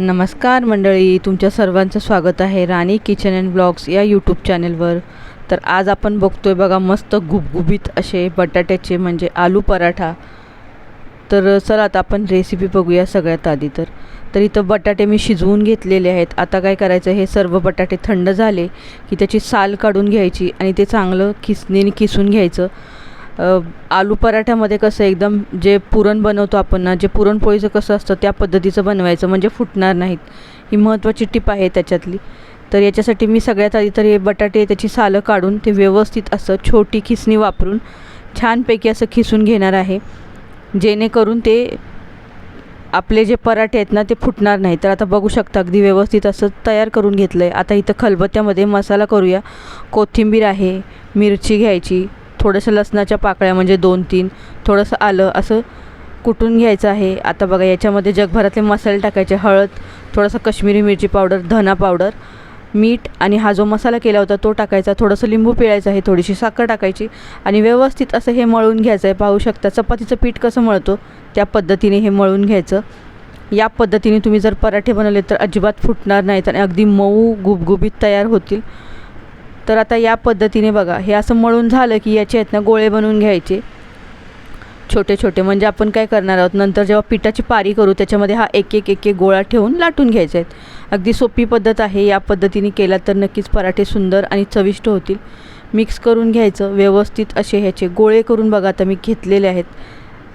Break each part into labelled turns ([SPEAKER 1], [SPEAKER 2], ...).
[SPEAKER 1] नमस्कार मंडळी तुमच्या सर्वांचं स्वागत आहे राणी किचन अँड ब्लॉग्स या यूट्यूब चॅनलवर. तर आज आपण बघतोय बघा मस्त गुबगुबीत असे बटाट्याचे म्हणजे आलू पराठा. तर चला आता आपण रेसिपी बघूया सगळ्यात आधी तर. तर इथं बटाटे मी शिजवून घेतलेले आहेत. आता काय करायचं हे सर्व बटाटे थंड झाले की त्याची साल काढून घ्यायची आणि ते चांगलं खिसणीने किसून घ्यायचं. आलू पराठ्यामध्ये कसं एकदम जे पुरण बनवतो आपण ना जे पुरणपोळीचं कसं असतं त्या पद्धतीचं बनवायचं म्हणजे फुटणार नाहीत. ही महत्त्वाची टिप आहे त्याच्यातली. तर याच्यासाठी मी सगळ्यात आधी तर हे बटाटे त्याची सालं काढून ते व्यवस्थित असं छोटी खिसणी वापरून छानपैकी असं खिसून घेणार आहे. जेणेकरून ते आपले जे पराठे आहेत ना ते फुटणार नाही तर आता बघू शकता अगदी व्यवस्थित असं तयार करून घेतलं आहे आता इथं खलबत्त्यामध्ये मसाला करूया. कोथिंबीर आहे मिरची घ्यायची थोडंसं लसणाच्या पाकळ्या म्हणजे दोन तीन थोडंसं आलं असं कुटून घ्यायचं आहे. आता बघा याच्यामध्ये जगभरातले मसाले टाकायचे. हळद थोडंसं काश्मीरी मिरची पावडर धना पावडर मीठ आणि हा जो मसाला केला होता तो टाकायचा. थोडंसं लिंबू पिळायचं आहे थोडीशी साखर टाकायची आणि व्यवस्थित असं हे मळून घ्यायचं आहे. पाहू शकता चपातीचं पीठ कसं मळतो? त्या पद्धतीने हे मळून घ्यायचं. या पद्धतीने तुम्ही जर पराठे बनवले तर अजिबात फुटणार नाहीत आणि अगदी मऊ गुबगुबीत तयार होतील. तर आता या पद्धतीने बघा हे असं मळून झालं की याचे आहेत ना गोळे बनवून घ्यायचे. छोटे छोटे म्हणजे आपण काय करणार आहोत नंतर जेव्हा पिठाची पारी करू त्याच्यामध्ये हा एक एक एक एक गोळा ठेवून लाटून घ्यायचे आहेत. अगदी सोपी पद्धत आहे या पद्धतीने केला तर नक्कीच पराठे सुंदर आणि चविष्ट होतील. मिक्स करून घ्यायचं व्यवस्थित असे ह्याचे गोळे करून बघा आता मी घेतलेले आहेत.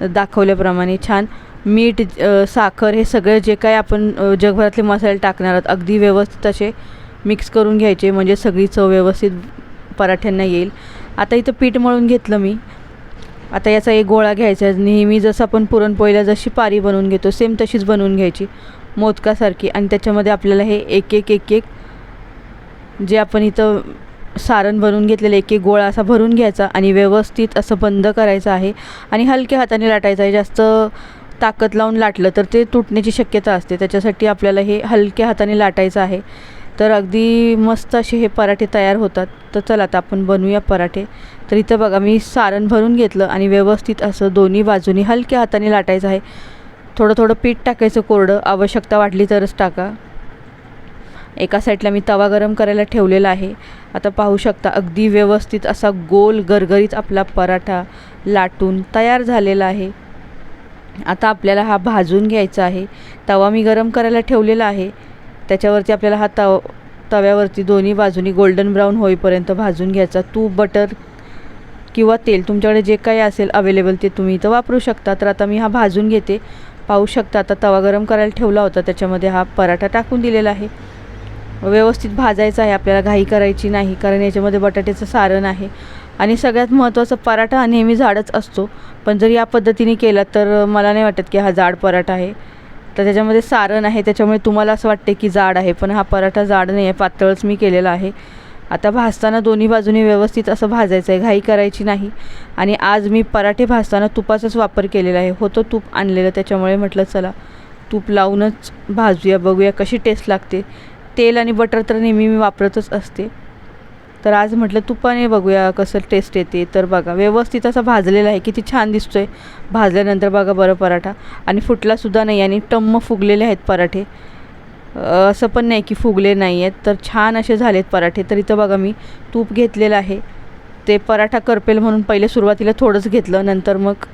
[SPEAKER 1] दाखवल्याप्रमाणे छान. मीठ साखर हे सगळे जे काय आपण जगभरातले मसाले टाकणार आहोत अगदी व्यवस्थित असे मिक्स करून घ्यायचे म्हणजे सगळी चव व्यवस्थित पराठ्यांना येईल. आता इथं पीठ मळून घेतलं मी. आता याचा एक गोळा घ्यायचा आहे. नेहमी जसं आपण पुरणपोळीला जशी पारी बनवून घेतो सेम तशीच बनवून घ्यायची. मोदकासारखी. आणि त्याच्यामध्ये आपल्याला हे एक एक एक एक जे आपण इथं सारण बनवून घेतलेलं एक एक गोळा असा भरून घ्यायचा आणि व्यवस्थित असं बंद करायचं आहे. आणि हलक्या हाताने लाटायचं आहे. जास्त ताकद लावून लाटलं तर ते तुटण्याची शक्यता असते. त्याच्यासाठी आपल्याला हे हलक्या हाताने लाटायचं आहे. तर अगदी मस्त असे हे पराठे तयार होतात. तर चला आता आपण बनवूया पराठे. तर इथं बघा मी सारण भरून घेतलं आणि व्यवस्थित असं दोन्ही बाजूनी हलक्या हाताने लाटायचं आहे. थोडं थोडं पीठ टाकायचं कोरडं. आवश्यकता वाटली तरच टाका. एका साईडला मी तवा गरम करायला ठेवलेला आहे. आता पाहू शकता अगदी व्यवस्थित असा गोल गरगरीत आपला पराठा लाटून तयार झालेला आहे. आता आपल्याला हा भाजून घ्यायचा आहे. तवा मी गरम करायला ठेवलेला आहे. त्याच्यावरती आपल्याला हा तव तव्यावरती दोन्ही बाजूनी गोल्डन ब्राऊन होईपर्यंत भाजून घ्यायचा. तूप बटर किंवा तेल तुमच्याकडे जे काही असेल अवेलेबल ते तुम्ही इथं वापरू शकता. तर आता मी हा भाजून घेते. पाहू शकता आता तवा गरम करायला ठेवला होता. त्याच्यामध्ये हा पराठा टाकून दिलेला आहे. व्यवस्थित भाजायचा आहे. आपल्याला घाई करायची नाही कारण याच्यामध्ये बटाट्याचं सारण आहे. आणि सगळ्यात महत्त्वाचा पराठा हा नेहमी जाडच असतो. पण जर या पद्धतीने केला तर मला नाही वाटत की हा जाड पराठा आहे. तर त्याच्यामध्ये सारण आहे त्याच्यामुळे तुम्हाला असं वाटते की जाड आहे पण हा पराठा जाड नाही आहे पातळच मी केलेला आहे. आता भाजताना दोन्ही बाजूनी व्यवस्थित असं भाजायचं आहे घाई करायची नाही. आणि आज मी पराठे भाजताना तुपाचाच वापर केलेला आहे होतं तूप आणलेलं त्याच्यामुळे म्हटलं चला तूप लावूनच भाजूया बघूया कशी टेस्ट लागते. तेल आणि बटर तर नेहमी मी वापरतच असते. तर आज म्हटलं तुपाने बघूया कसं टेस्ट येते. तर बघा व्यवस्थित असा भाजलेला आहे. किती छान दिसतो आहे भाजल्यानंतर बघा बरं पराठा. आणि फुटलासुद्धा नाही आणि टम्म फुगलेले आहेत पराठे. असं पण नाही की फुगले नाही आहेत तर छान असे झालेत पराठे. तर इथं बघा मी तूप घेतलेलं आहे. ते पराठा करपेल म्हणून पहिले सुरुवातीला थोडंच घेतलं नंतर मग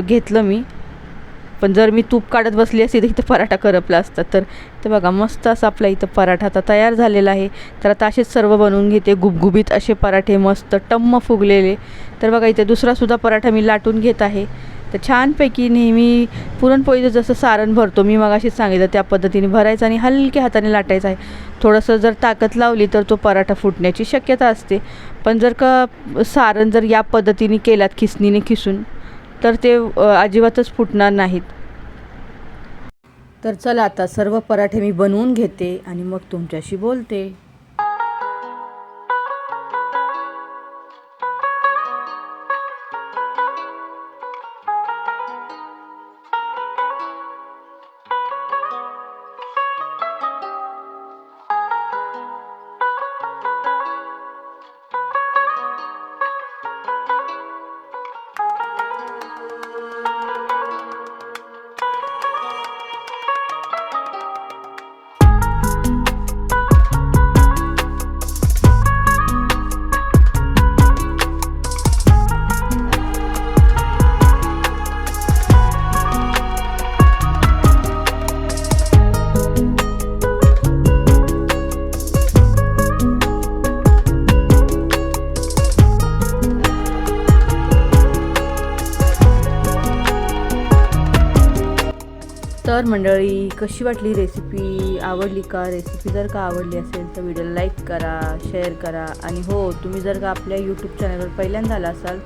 [SPEAKER 1] घेतलं मी. पण जर मी तूप काढत बसली असती तर इथं पराठा करपला असता. तर ते बघा मस्त असं आपला इथं पराठा आता तयार झालेला आहे. तर आता असेच सर्व बनवून घेते. गुबगुबीत असे पराठे मस्त टम्म फुगलेले. तर बघा इथे दुसरासुद्धा पराठा मी लाटून घेत आहे. तर छानपैकी नेहमी पुरणपोळीचं जसं सारण भरतो मी मगाशीच सांगितलं त्या पद्धतीने भरायचं आणि हलक्या हाताने लाटायचं आहे. थोडंसं जर ताकद लावली तर तो पराठा फुटण्याची शक्यता असते. पण जर का सारण जर या पद्धतीने केलात खिसणीने खिसून तर ते अजिबातच फुटणार नाहीत. तर चला आता सर्व पराठे मी बनवून घेते आणि मग तुमच्याशी बोलते. तर मंडळी कशी वाटली रेसिपी आवडली का? रेसिपी जर का आवडली असेल तर व्हिडिओला लाईक करा शेअर करा. आणि हो तुम्ही जर का आपल्या यूट्यूब चॅनलवर पहिल्यांदा आला असाल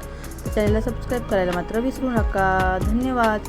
[SPEAKER 1] तर चॅनलला सबस्क्राईब करायला मात्र विसरू नका. धन्यवाद.